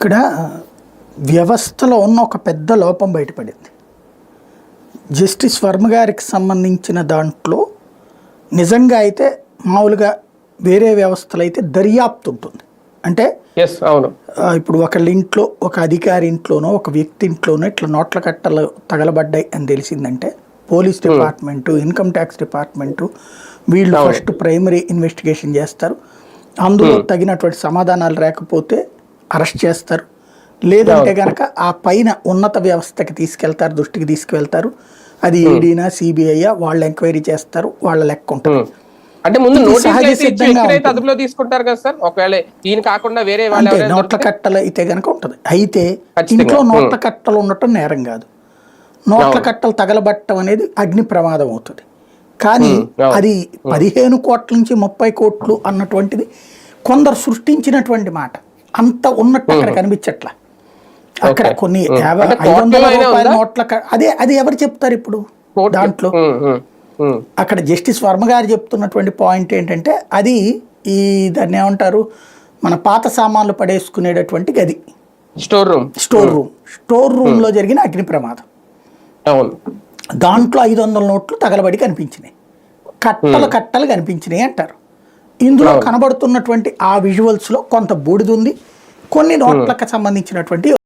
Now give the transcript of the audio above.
ఇక్కడ వ్యవస్థలో ఉన్న ఒక పెద్ద లోపం బయటపడింది. జస్టిస్ వర్మ గారికి సంబంధించిన దాంట్లో నిజంగా అయితే మామూలుగా వేరే వ్యవస్థలో అయితే దర్యాప్తు ఉంటుంది. అంటే అవును. ఇప్పుడు ఒకళ్ళ ఇంట్లో ఒక అధికారి ఇంట్లోనో ఒక వ్యక్తి ఇంట్లోనో ఇట్లా నోట్ల కట్టలు తగలబడ్డాయి అని తెలిసిందంటే police department income tax department వీళ్ళు ఫస్ట్ ప్రైమరీ ఇన్వెస్టిగేషన్ చేస్తారు. అందులో తగినటువంటి సమాధానాలు లేకపోతే అరెస్ట్ చేస్తారు. లేదంటే గనక ఆ పైన ఉన్నత వ్యవస్థకి తీసుకెళ్తారు దృష్టికి తీసుకువెళ్తారు అది ఈడీనా సిబిఐ వాళ్ళు ఎంక్వైరీ చేస్తారు వాళ్ళ లెక్క ఉంటుంది. అంటే ముందు. అదుపులో తీసుకుంటారు కదా సార్? ఒకవేళ ఈయన కాకుండా వేరే ఎవరైనా నోట్ల కట్టలు అయితే గనక ఉంటుంది. అయితే. ఇంట్లో నోట్ల కట్టలు ఉండటం నేరం కాదు. నోట్ల కట్టలు తగలబట్టడం అనేది అగ్ని ప్రమాదం అవుతుంది. కానీ. అది పదిహేను కోట్ల నుంచి ముప్పై కోట్లు అన్నటువంటిది కొందరు సృష్టించినటువంటి మాట. అంత ఉన్నట్టు అక్కడ కనిపించట్లా. అక్కడ. కొన్ని. యాభై ఐదు వందల రూపాయల? నోట్ల అదే అది ఎవరు చెప్తారు ఇప్పుడు? దాంట్లో. అక్కడ జస్టిస్ వర్మ గారు చెప్తున్నటువంటి పాయింట్ ఏంటంటే అది ఈ దాన్ని ఏమంటారు? మన పాత సామాన్లు పడేసుకునేటటువంటి గది. Store room. Store room. Store రూమ్లో జరిగిన అగ్ని ప్రమాదం. అవును. దాంట్లో ఐదు వందల నోట్లు తగలబడి కనిపించినాయి. కట్టలు కట్టలు కనిపించినాయి అంటారు. ఇందులో కనబడుతున్నటువంటి ఆ విజువల్స్లో కొంత బూడిద ఉంది కొన్ని నోట్లకు సంబంధించినటువంటి